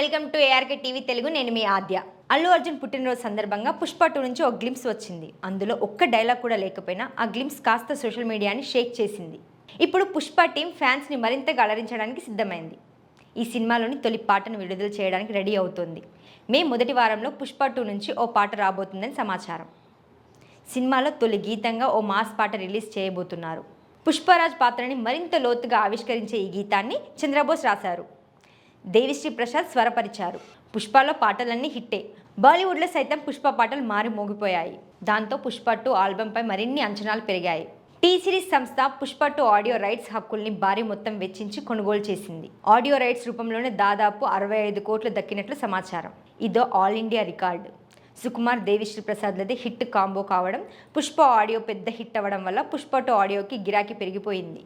Welcome to ARK TV Telugu. నేను మీ ఆద్య. అల్లు అర్జున్ పుట్టినరోజు సందర్భంగా పుష్ప టూ నుంచి ఒక గ్లిమ్స్ వచ్చింది. అందులో ఒక్క డైలాగ్ కూడా లేకపోయినా ఆ గ్లిమ్స్ కాస్త సోషల్ మీడియాని షేక్ చేసింది. ఇప్పుడు పుష్ప టీం ఫ్యాన్స్ని మరింతగా అలరించడానికి సిద్ధమైంది. ఈ సినిమాలోని తొలి పాటను విడుదల చేయడానికి రెడీ అవుతోంది. మే మొదటి వారంలో పుష్ప టూ నుంచి ఓ పాట రాబోతుందని సమాచారం. సినిమాలో తొలి గీతంగా ఓ మాస్ పాట రిలీజ్ చేయబోతున్నారు. పుష్పరాజ్ పాత్రని మరింత లోతుగా ఆవిష్కరించే ఈ గీతాన్ని చంద్రబోస్ రాశారు. దేవిశ్రీ ప్రసాద్ స్వరపరిచారు. పుష్పలో పాటలన్నీ హిట్టే. బాలీవుడ్లో సైతం పుష్ప పాటలు మారి మోగిపోయాయి. దాంతో పుష్ప టూ ఆల్బంపై మరిన్ని అంచనాలు పెరిగాయి. టీ సిరీస్ సంస్థ పుష్ప టూ ఆడియో రైట్స్ హక్కుల్ని భారీ మొత్తం వెచ్చించి కొనుగోలు చేసింది. ఆడియో రైట్స్ రూపంలోనే దాదాపు అరవై ఐదు కోట్లు దక్కినట్లు సమాచారం. ఇదో all India record. Sukumar Devisri ప్రసాద్లది hit combo కావడం పుష్ప ఆడియో పెద్ద హిట్ అవ్వడం వల్ల పుష్ప టూ ఆడియోకి గిరాకీ పెరిగిపోయింది.